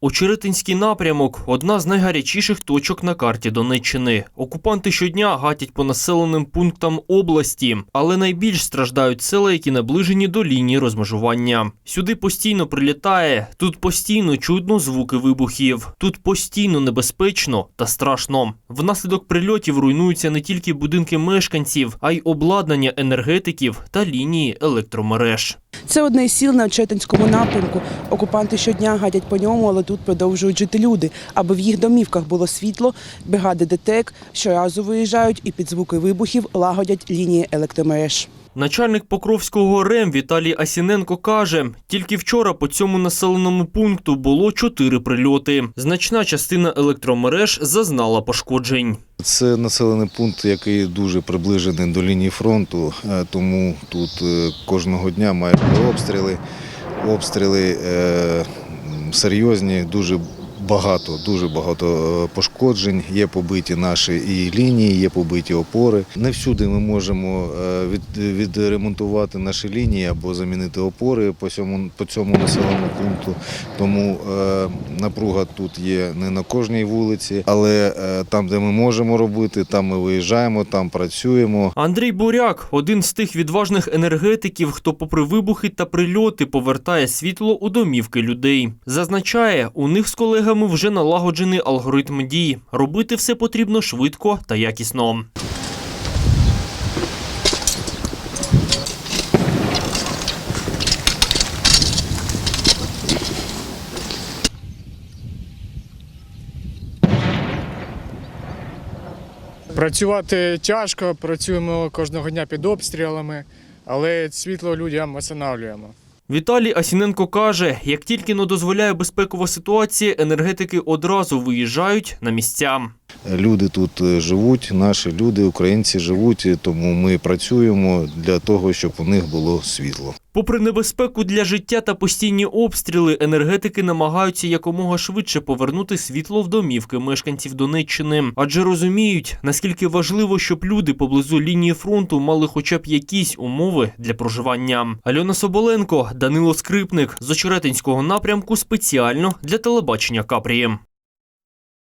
Очеретинський напрямок одна з найгарячіших точок на карті Донеччини. Окупанти щодня гатять по населеним пунктам області, але найбільш страждають села, які наближені до лінії розмежування. Сюди постійно прилітає, тут постійно чутно звуки вибухів, тут постійно небезпечно та страшно. Внаслідок прильотів руйнуються не тільки будинки мешканців, а й обладнання енергетиків та лінії електромереж. Це одне із сіл на Очетинському напрямку. Окупанти щодня гадять по ньому, але тут продовжують жити люди. Аби в їх домівках було світло, бригади ДТЕК щоразу виїжджають і під звуки вибухів лагодять лінії електромереж. Начальник Покровського РЕМ Віталій Асіненко каже, тільки вчора по цьому населеному пункту було чотири прильоти. Значна частина електромереж зазнала пошкоджень. Це населений пункт, який дуже приближений до лінії фронту, е, тому тут е, кожного дня мають обстріли. Обстріли е, серйозні, дуже багато, дуже багато е, пошкоджень. Є побиті наші і лінії, є побиті опори. Не всюди ми можемо е, від, відремонтувати наші лінії або замінити опори по цьому, по цьому населеному пункту. Тому е, напруга тут є не на кожній вулиці, але там, де ми можемо робити, там ми виїжджаємо, там працюємо. Андрій Буряк один з тих відважних енергетиків, хто, попри вибухи та прильоти, повертає світло у домівки людей. Зазначає, у них з колегами вже налагоджений алгоритм дій. Робити все потрібно швидко та якісно. Працювати тяжко, працюємо кожного дня під обстрілами, але світло людям встановлюємо. Віталій Асіненко каже, як тільки не дозволяє безпекова ситуація, енергетики одразу виїжджають на місця. Люди тут е, живуть, наші люди, українці живуть, тому ми працюємо для того, щоб у них було світло. Попри небезпеку для життя та постійні обстріли, енергетики намагаються якомога швидше повернути світло в домівки мешканців Донеччини, адже розуміють, наскільки важливо, щоб люди поблизу лінії фронту мали хоча б якісь умови для проживання. Альона Соболенко, Данило Скрипник з Очеретинського напрямку спеціально для телебачення Капрії.